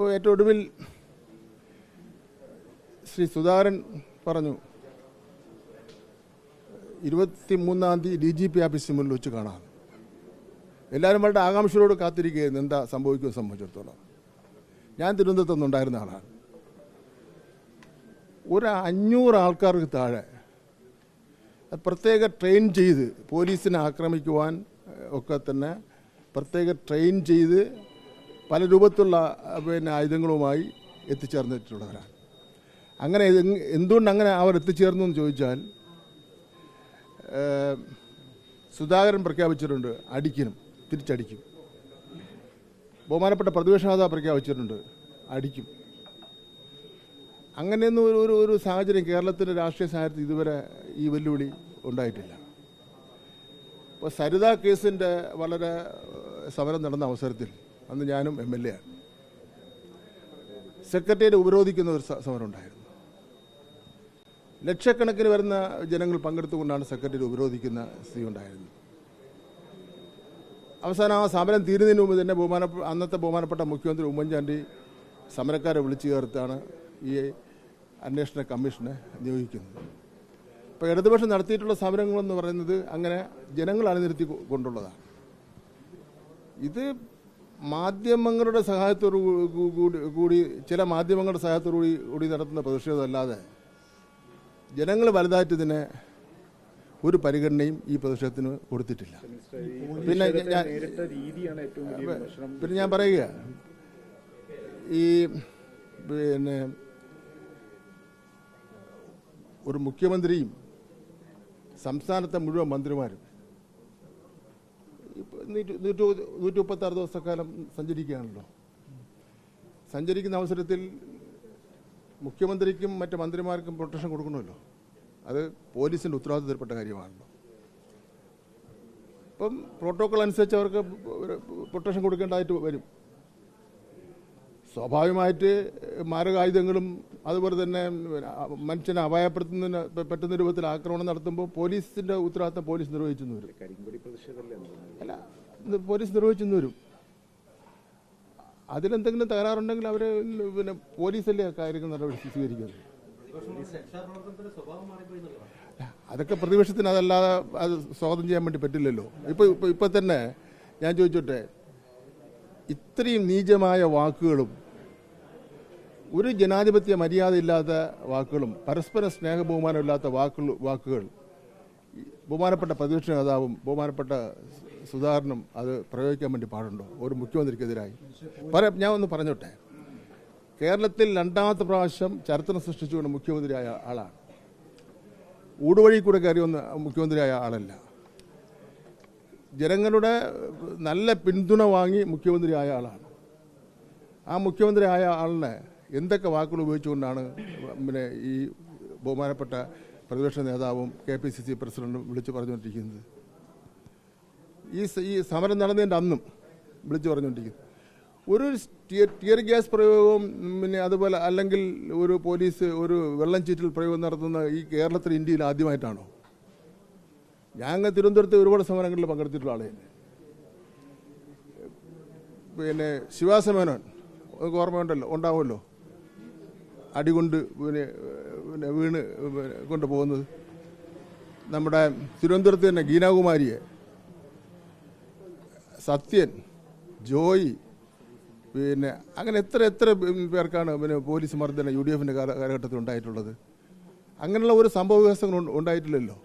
ഇപ്പോൾ ഏറ്റവും ഒടുവിൽ ശ്രീ സുധാകരൻ പറഞ്ഞു ഇരുപത്തി മൂന്നാം തീയതി ഡി ജി പി ഓഫീസിന് മുന്നിൽ വെച്ച് കാണാം. എല്ലാവരും വളരെ ആകാംക്ഷയോട് കാത്തിരിക്കുകയായിരുന്നു എന്താ സംഭവിക്കുമെന്ന് സംബന്ധിച്ചിടത്തോളം. ഞാൻ തിരുവനന്തപുരത്ത് നിന്നുണ്ടായിരുന്ന ആളാണ്. ഒരു അഞ്ഞൂറ് ആൾക്കാർക്ക് താഴെ പ്രത്യേക ട്രെയിൻ ചെയ്ത് പോലീസിനെ ആക്രമിക്കുവാൻ ഒക്കെ തന്നെ പ്രത്യേക ട്രെയിൻ ചെയ്ത് പല രൂപത്തിലുള്ള പിന്നെ ആയുധങ്ങളുമായി എത്തിച്ചേർന്നിട്ടുള്ളവരാണ്. അങ്ങനെ എന്തുകൊണ്ട് അങ്ങനെ അവർ എത്തിച്ചേർന്നു എന്ന് ചോദിച്ചാൽ സുധാകരൻ പ്രഖ്യാപിച്ചിട്ടുണ്ട് അടിക്കണം തിരിച്ചടിക്കും. ബഹുമാനപ്പെട്ട പ്രതിപക്ഷ നേതാവ് പ്രഖ്യാപിച്ചിട്ടുണ്ട് അടിക്കും. അങ്ങനെയൊന്നും ഒരു ഒരു ഒരു സാഹചര്യം കേരളത്തിന്റെ രാഷ്ട്രീയ സാഹചര്യത്തിൽ ഇതുവരെ ഈ വെല്ലുവിളി ഉണ്ടായിട്ടില്ല. ഇപ്പോൾ സരിത കേസിന്റെ വളരെ സമരം നടന്ന അവസരത്തിൽ അന്ന് ഞാനും എം എൽ എ ആണ് സെക്രട്ടേറിയറ്റ് ഉപരോധിക്കുന്ന ഒരു സമരം ഉണ്ടായിരുന്നു. ലക്ഷക്കണക്കിന് വരുന്ന ജനങ്ങൾ പങ്കെടുത്തുകൊണ്ടാണ് സെക്രട്ടേറിയറ്റ് ഉപരോധിക്കുന്ന സ്ഥിതി ഉണ്ടായിരുന്നത്. അവസാനം ആ സമരം തീരുന്നതിന് മുമ്പ് തന്നെ ബഹുമാന അന്നത്തെ ബഹുമാനപ്പെട്ട മുഖ്യമന്ത്രി ഉമ്മൻചാണ്ടി സമരക്കാരെ വിളിച്ചു ചേർത്താണ് ഈ അന്വേഷണ കമ്മീഷനെ നിയോഗിക്കുന്നത്. ഇപ്പോൾ ഇടതുപക്ഷം നടത്തിയിട്ടുള്ള സമരങ്ങളെന്ന് പറയുന്നത് അങ്ങനെ ജനങ്ങൾ അണിനിരത്തി കൊണ്ടുള്ളതാണ്. ഇത് മാധ്യമങ്ങളുടെ സഹായത്തോടു കൂടി കൂടി ചില മാധ്യമങ്ങളുടെ സഹായത്തോടു കൂടി കൂടി നടത്തുന്ന പ്രതിഷേധമല്ലാതെ ജനങ്ങൾ വലുതായിട്ട് ഇതിനെ ഒരു പരിഗണനയും ഈ പ്രതിഷേധത്തിന് കൊടുത്തിട്ടില്ല. പിന്നെ പിന്നെ ഞാൻ പറയുക. ഈ പിന്നെ ഒരു മുഖ്യമന്ത്രിയും സംസ്ഥാനത്തെ മുഴുവൻ മന്ത്രിമാരും നൂറ്റി നൂറ്റി മുപ്പത്തി ആറ് ദിവസക്കാലം സഞ്ചരിക്കുകയാണല്ലോ. സഞ്ചരിക്കുന്ന അവസരത്തിൽ മുഖ്യമന്ത്രിക്കും മറ്റ് മന്ത്രിമാർക്കും പ്രൊട്ടക്ഷൻ കൊടുക്കണമല്ലോ. അത് പോലീസിന്റെ ഉത്തരവാദിത്തപ്പെട്ട കാര്യമാണല്ലോ. ഇപ്പം പ്രോട്ടോക്കോൾ അനുസരിച്ച് അവർക്ക് പ്രൊട്ടക്ഷൻ കൊടുക്കേണ്ടതായിട്ട് വരും. സ്വാഭാവികമായിട്ട് മാരകായുധങ്ങളും അതുപോലെ തന്നെ മനുഷ്യനെ അപായപ്പെടുത്തുന്നതിന് പറ്റുന്ന രൂപത്തിൽ ആക്രമണം നടത്തുമ്പോൾ പോലീസിന്റെ ഉത്തരവാദിത്തം പോലീസ് നിർവഹിച്ചെന്ന് വരും. അല്ല പോലീസ് നിർവഹിച്ചെന്ന് വരും. അതിലെന്തെങ്കിലും തകരാറുണ്ടെങ്കിൽ അവർ പിന്നെ പോലീസല്ലേ കാര്യങ്ങൾ നടപടി സ്വീകരിക്കുന്നത്? അതൊക്കെ പ്രതിപക്ഷത്തിന് അതല്ലാതെ അത് സ്വാഗതം ചെയ്യാൻ വേണ്ടി പറ്റില്ലല്ലോ. ഇപ്പൊ ഇപ്പൊ ഇപ്പൊ തന്നെ ഞാൻ ചോദിച്ചോട്ടെ ഇത്രയും നീചമായ വാക്കുകളും ഒരു ജനാധിപത്യ മര്യാദയില്ലാത്ത വാക്കുകളും പരസ്പര സ്നേഹബഹുമാനമില്ലാത്ത വാക്കുകൾ വാക്കുകൾ. ബഹുമാനപ്പെട്ട പ്രതിപക്ഷ നേതാവും ബഹുമാനപ്പെട്ട സുധാകരനും അത് പ്രയോഗിക്കാൻ വേണ്ടി പാടുണ്ടോ? ഒരു മുഖ്യമന്ത്രിക്കെതിരായി. പറയാം ഞാൻ ഒന്ന് പറഞ്ഞോട്ടെ. കേരളത്തിൽ രണ്ടാമത്തെ പ്രാവശ്യം ചരിത്രം സൃഷ്ടിച്ചുകൊണ്ട് മുഖ്യമന്ത്രിയായ ആളാണ്. ഊടുവഴി കൂടെ കയറി വന്ന മുഖ്യമന്ത്രിയായ ആളല്ല. ജനങ്ങളുടെ നല്ല പിന്തുണ വാങ്ങി മുഖ്യമന്ത്രിയായ ആളാണ്. ആ മുഖ്യമന്ത്രിയായ ആളിനെ എന്തൊക്കെ വാക്കുകൾ ഉപയോഗിച്ചുകൊണ്ടാണ് പിന്നെ ഈ ബഹുമാനപ്പെട്ട പ്രതിപക്ഷ നേതാവും കെ പി സി സി പ്രസിഡന്റും വിളിച്ചു പറഞ്ഞുകൊണ്ടിരിക്കുന്നത്? ഈ ഈ സമരം നടന്നതിന്റെ അന്നും വിളിച്ചു പറഞ്ഞുകൊണ്ടിരിക്കുന്നു. ഒരു ടിയർ ഗ്യാസ് പ്രയോഗവും പിന്നെ അതുപോലെ അല്ലെങ്കിൽ ഒരു പോലീസ് ഒരു വെള്ളം ചീറ്റിൽ പ്രയോഗം നടത്തുന്ന ഈ കേരളത്തിൽ ഇന്ത്യയിൽ ആദ്യമായിട്ടാണോ? അങ്ങ് തിരുവനന്തപുരത്ത് ഒരുപാട് സമരങ്ങളിൽ പങ്കെടുത്തിട്ടുള്ള ആളെ പിന്നെ ശിവാസമേനോൻ ഓർമ്മയുണ്ടല്ലോ ഉണ്ടാവുമല്ലോ? അടികൊണ്ട് പിന്നെ പിന്നെ വീണ് കൊണ്ടുപോകുന്നത്. നമ്മുടെ തിരുവനന്തപുരത്ത് തന്നെ ഗീനാകുമാരിയെ സത്യൻ ജോയി പിന്നെ അങ്ങനെ എത്ര എത്ര പേർക്കാണ് പിന്നെ പോലീസ് മർദ്ദന യു ഡി എഫിന്റെ കാലഘട്ടത്തിൽ ഉണ്ടായിട്ടുള്ളത് അങ്ങനെയുള്ള ഒരു സംഭവ വികാസങ്ങൾ ഉണ്ടായിട്ടില്ലല്ലോ.